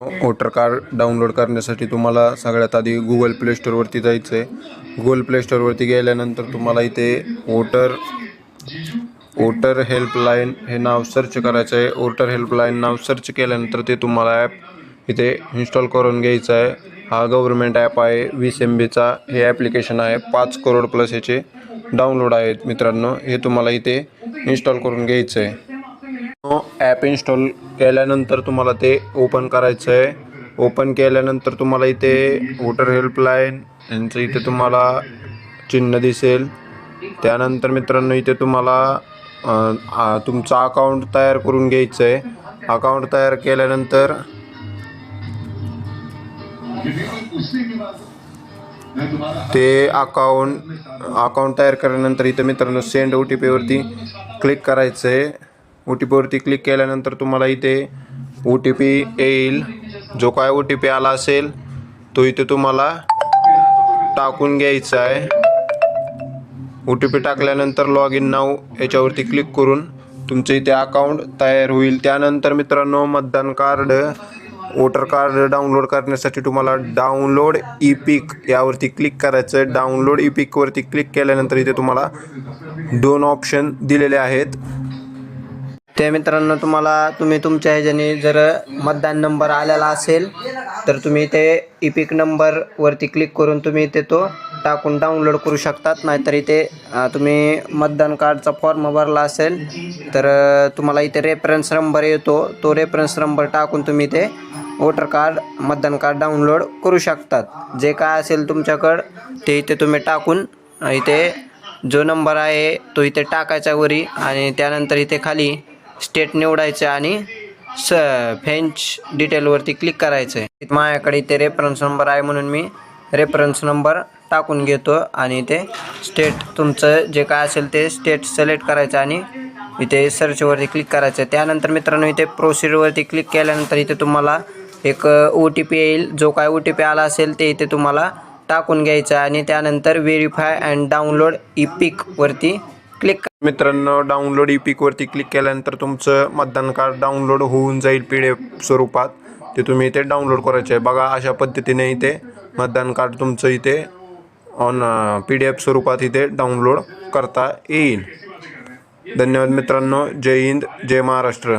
Voter card download करण्यासाठी तुम्हाला सगळ्यात आधी गुगल प्ले स्टोअरवरती जायचं आहे. गुगल प्ले स्टोअरवरती गेल्यानंतर तुम्हाला इथे वोटर वोटर हेल्पलाईन हे नाव सर्च करायचं आहे. वोटर हेल्पलाईन नाव सर्च केल्यानंतर ते तुम्हाला ॲप इथे इन्स्टॉल करून घ्यायचं आहे. हा गव्हर्मेंट ॲप आहे. वीस एम बीचा हे ॲप्लिकेशन आहे. पाच करोड प्लस याचे डाउनलोड आहेत मित्रांनो. हे तुम्हाला इथे इन्स्टॉल करून घ्यायचं आहे. ॲप इन्स्टॉल केल्यानंतर तुम्हाला ते ओपन करायचं आहे ओपन केल्यानंतर तुम्हाला इथे वोटर हेल्पलाईन यांचं इथे तुम्हाला चिन्ह दिसेल. त्यानंतर मित्रांनो इथे तुम्हाला तुमचा तुमचं अकाउंट तयार करून घ्यायचं आहे अकाउंट तयार केल्यानंतर ते अकाउंट अकाउंट तयार केल्यानंतर इथं मित्रांनो सेंड ओ टी पीवरती क्लिक करायचं आहे ओ टी पीवरती क्लिक केल्यानंतर तुम्हाला इथे ओ टी पी येईल. जो काय ओ टी पी आला असेल तो इथे तुम्हाला टाकून घ्यायचा आहे. ओ टी पी टाकल्यानंतर लॉग इन नाव याच्यावरती क्लिक करून तुमचं इथे अकाउंट तयार होईल. त्यानंतर मित्रांनो मतदान कार्ड वोटर कार्ड डाउनलोड करण्यासाठी तुम्हाला डाउनलोड ई पिक यावरती क्लिक करायचं आहे डाउनलोड ई पिकवरती क्लिक केल्यानंतर इथे तुम्हाला दोन ऑप्शन दिलेले आहेत. त्या मित्रांनो तुम्हाला तुम्ही तुमच्या ह्याच्याने जर मतदान नंबर आलेला असेल तर तुम्ही ते इपिक नंबरवरती क्लिक करून तुम्ही ते तो टाकून डाउनलोड करू शकतात. नाहीतर इथे तुम्ही मतदान कार्डचा फॉर्म भरला असेल तर तुम्हाला इथे रेफरन्स नंबर येतो. तो रेफरन्स नंबर टाकून तुम्ही ते वोटर कार्ड मतदान कार्ड डाउनलोड करू शकतात. जे काय असेल तुमच्याकडं ते इथे तुम्ही टाकून इथे जो नंबर आहे तो इथे टाकायचा वरी आणि त्यानंतर इथे खाली स्टेट निवडायचं आणि स फेंच डिटेलवरती क्लिक करायचं आहे माझ्याकडे इथे रेफरन्स नंबर आहे म्हणून मी रेफरन्स नंबर टाकून घेतो आणि ते स्टेट तुमचं जे काय असेल ते स्टेट सिलेक्ट करायचं आणि इथे सर्चवरती क्लिक करायचं आहे त्यानंतर मित्रांनो इथे प्रोसिडरवरती क्लिक केल्यानंतर इथे तुम्हाला एक ओ टी पी येईल. जो काय ओ टी पी आला असेल ते इथे तुम्हाला टाकून घ्यायचं आहे. आणि त्यानंतर व्हेरीफाय अँड डाउनलोड ई पिकवरती क्लिक मित्रांनो डाउनलोड ई पिकवरती क्लिक केल्यानंतर तुमचं मतदान कार्ड डाउनलोड होऊन जाईल पी डी एफ स्वरूपात. ते तुम्ही इथे डाउनलोड करायचे आहे. बघा अशा पद्धतीने इथे मतदान कार्ड तुमचं इथे ऑन पी डी एफ स्वरूपात इथे डाउनलोड करता येईल. धन्यवाद मित्रांनो. जय हिंद जय महाराष्ट्र.